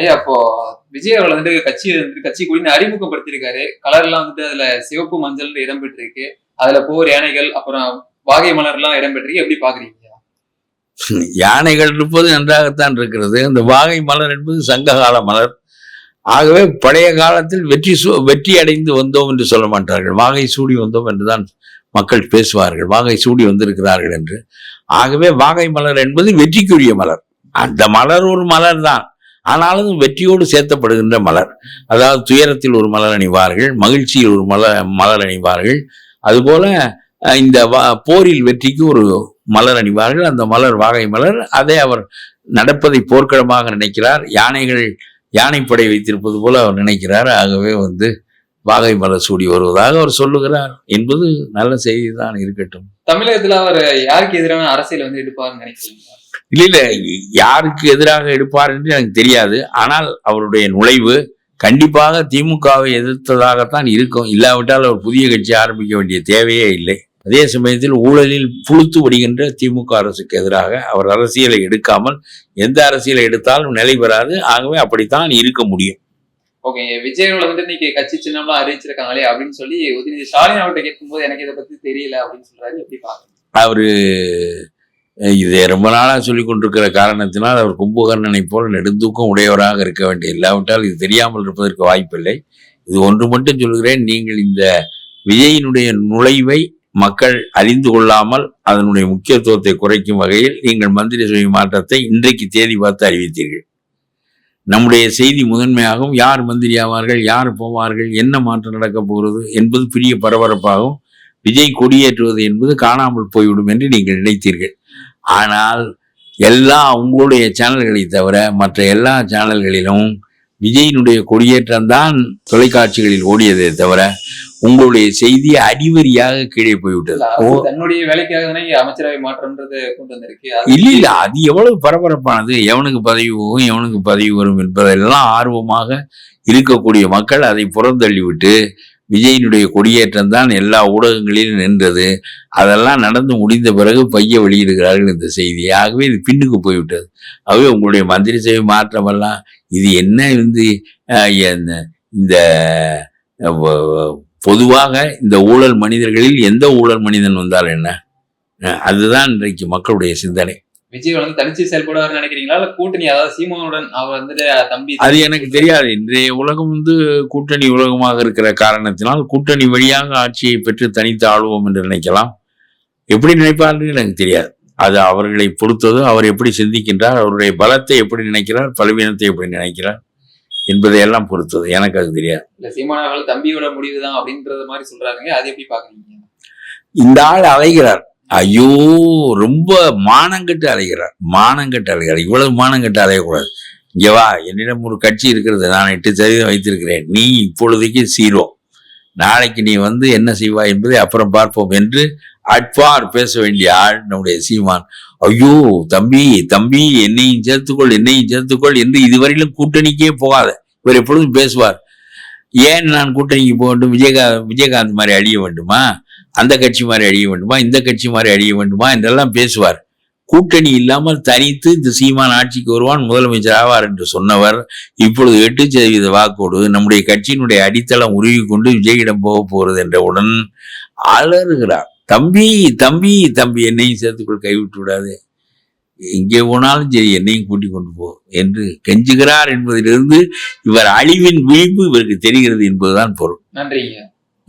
ஐயா அப்போ விஜய் அவர்கள் வந்துட்டு கட்சி வந்துட்டு கட்சி கூடி அறிமுகப்படுத்தியிருக்காரு. கலர் எல்லாம் வந்துட்டு அதுல சிவப்பு மஞ்சள் இடம்பெற்றிருக்கு. அதுல போர் யானைகள் அப்புறம் வாகை மலர் எல்லாம் எப்படி பாக்குறீங்க யானைகள் இருப்பது நன்றாகத்தான் இருக்கிறது. அந்த வாகை மலர் என்பது சங்ககால மலர். ஆகவே பழைய காலத்தில் வெற்றி சூ வெற்றி அடைந்து வந்தோம் என்று சொல்ல மாட்டார்கள். வாகை சூடி வந்தோம் என்றுதான் மக்கள் பேசுவார்கள். வாகை சூடி வந்திருக்கிறார்கள் என்று. ஆகவே வாகை மலர் என்பது வெற்றிக்குரிய மலர். அந்த மலர் ஒரு மலர் தான் ஆனாலும் வெற்றியோடு சேர்த்தப்படுகின்ற மலர். அதாவது துயரத்தில் ஒரு மலர் அணிவார்கள் மகிழ்ச்சியில் ஒரு மலர் மலர் அணிவார்கள். அதுபோல இந்த போரில் வெற்றிக்கு ஒரு மலர் அணிவார்கள். அந்த மலர் வாகை மலர் அதை அவர் நடப்பதை போர்க்களமாக நினைக்கிறார். யானைகள் யானைப்படை வைத்திருப்பது போல அவர் நினைக்கிறார். ஆகவே வந்து வாகை மலர் சூடி வருவதாக அவர் சொல்லுகிறார். என்பது நல்ல செய்தி தான் இருக்கட்டும். தமிழகத்தில் அவர் யாருக்கு எதிரான அரசியல் வந்து எடுப்பார்னு நினைக்கிறீங்களா இல்ல இல்ல யாருக்கு எதிராக எடுப்பார் என்று எனக்கு தெரியாது. ஆனால் அவருடைய நுழைவு கண்டிப்பாக திமுகவை எதிர்த்ததாகத்தான் இருக்கும். இல்லாவிட்டால் அவர் புதிய கட்சி ஆரம்பிக்க வேண்டிய தேவையே இல்லை. அதே சமயத்தில் ஊழலில் புழுத்து வடிகின்ற திமுக அரசுக்கு எதிராக அவர் அரசியலை எடுக்காமல் எந்த அரசியலை எடுத்தாலும் நிலை பெறாது. ஆகவே அப்படித்தான் இருக்க முடியும். ஓகே விஜய் அவர்கள் வந்துட்டு இன்னைக்கு கட்சி சின்னம்லாம் அறிவிச்சிருக்காங்களே அப்படின்னு சொல்லி உதயநிதி ஸ்டாலின் அவர்கிட்ட கேட்கும்போது எனக்கு இதை பத்தி தெரியல அப்படின்னு சொல்றாரு. எப்படி பாக்குறீங்க? அவரு இதை ரொம்ப நாளாக சொல்லி கொண்டிருக்கிற காரணத்தினால் அவர் கும்பகர்ணனை போல் நெடுந்தூக்கம் உடையவராக இருக்க வேண்டிய இல்லாவிட்டால் இது தெரியாமல் இருப்பதற்கு வாய்ப்பில்லை. இது ஒன்று மட்டும் சொல்கிறேன். நீங்கள் இந்த விஜயினுடைய நுழைவை மக்கள் அறிந்து கொள்ளாமல் அதனுடைய முக்கியத்துவத்தை குறைக்கும் வகையில் நீங்கள் மந்திரி சபை மாற்றத்தை இன்றைக்கு தேதி பார்த்து அறிவித்தீர்கள். நம்முடைய செய்தி முதன்மையாகவும் யார் மந்திரி ஆவார்கள்? யார் போவார்கள்? என்ன மாற்றம் நடக்கப் போகிறது? என்பது பெரிய பரபரப்பாகும். விஜய் கொடியேற்றுவது என்பது காணாமல் போய்விடும் என்று நீங்கள் நினைத்தீர்கள். ஆனால் எல்லா உங்களுடைய சேனல்களை தவிர மற்ற எல்லா சேனல்களிலும் விஜயினுடைய கொடியேற்றம்தான் தொலைக்காட்சிகளில் ஓடியதே தவிர உங்களுடைய செய்தி அடிவரியாக கீழே போய்விட்டது. தன்னுடைய வேலைக்காக தானே அமைச்சரவை மாற்றம்ன்றது கொண்டு வந்திருக்கு? இல்ல இல்ல அது எவ்வளவு பரபரப்பானது? எவனுக்கு பதவி போகும் எவனுக்கு பதவி வரும் என்பதெல்லாம் ஆர்வமாக இருக்கக்கூடிய மக்கள் அதை புறந்தள்ளிவிட்டு விஜயினுடைய கொடியேற்றம் தான் எல்லா ஊடகங்களிலும் நின்றது. அதெல்லாம் நடந்து முடிந்த பிறகு பைய வெளியிடுகிறார்கள் இந்த செய்தி. ஆகவே இது பின்னுக்கு போய்விட்டது. ஆகவே உங்களுடைய மந்திரி சேவை மாற்றமெல்லாம் இது என்ன வந்து இந்த பொதுவாக இந்த ஊழல் மனிதர்களில் எந்த ஊழல் மனிதன் வந்தால் என்ன? அதுதான் இன்றைக்கு மக்களுடைய சிந்தனை. விஜய் வந்து தனிச்சு செயல்படுவார்னு நினைக்கிறீங்களா? இல்ல கூட்டணி அதாவது சீமானுடன் அவர் வந்துட்டு தம்பி அது எனக்கு தெரியாது. இன்றைய உலகம் வந்து கூட்டணி உலகமாக இருக்கிற காரணத்தினால் கூட்டணி வழியாக ஆட்சியை பெற்று தனித்து ஆளுவோம் என்று நினைக்கலாம். எப்படி நினைப்பார்கள் எனக்கு தெரியாது. அது அவர்களை பொறுத்தது. அவர் எப்படி சிந்திக்கின்றார்? அவருடைய பலத்தை எப்படி நினைக்கிறார்? பலவீனத்தை எப்படி நினைக்கிறார்? என்பதையெல்லாம் பொறுத்தது. எனக்கு அது தெரியாது. இல்ல சீமான் அவர்கள் தம்பியோட முடிவுதான் அப்படின்றது மாதிரி சொல்றாங்க அது எப்படி பாக்குறீங்க இந்த ஆள் அலைகிறார். ஐயோ ரொம்ப மானங்கட்டு அலைகிறார். மானங்கட்டு அலைகிறார். இவ்வளவு மானங்கட்டு அலையக்கூடாது. இங்கே வா என்னிடம் ஒரு கட்சி இருக்கிறது. நான் எட்டு சதவீதம் வைத்திருக்கிறேன். நீ இப்பொழுதைக்கு சீரோ நாளைக்கு நீ வந்து என்ன செய்வாய் என்பதை அப்புறம் பார்ப்போம் என்று அட்பார் பேச வேண்டிய ஆள் நம்முடைய சீமான். ஐயோ தம்பி தம்பி என்னையும் சேர்த்துக்கொள் என்னையும் சேர்த்துக்கொள் என்று இதுவரையிலும் கூட்டணிக்கே போகாத. இவர் எப்பொழுதும் பேசுவார். ஏன் நான் கூட்டணிக்கு போக வேண்டும்? விஜயகாந்த் விஜயகாந்த் மாதிரி அழிய வேண்டுமா? அந்த கட்சி மாதிரி அழிய வேண்டுமா? இந்த கட்சி மாதிரி அழிய வேண்டுமா? என்றெல்லாம் பேசுவார். கூட்டணி இல்லாமல் தனித்து இந்த சீமான் ஆட்சிக்கு வருவான் முதலமைச்சர் ஆவார் என்று சொன்னவர் இப்பொழுது எட்டு சதவீத வாக்கோடு நம்முடைய கட்சியினுடைய அடித்தளம் உருவி கொண்டு விஜயிடம் போக போகிறது என்றவுடன் அலறுகிறார். தம்பி தம்பி தம்பி என்னையும் சேர்த்துக்குள் கைவிட்டு விடாது. எங்கே போனாலும் சரி என்னையும் கூட்டி கொண்டு போ என்று கெஞ்சுகிறார் என்பதிலிருந்து இவர் அழிவின் விழிப்பு இவருக்கு தெரிகிறது என்பதுதான் பொருள். நன்றிங்க.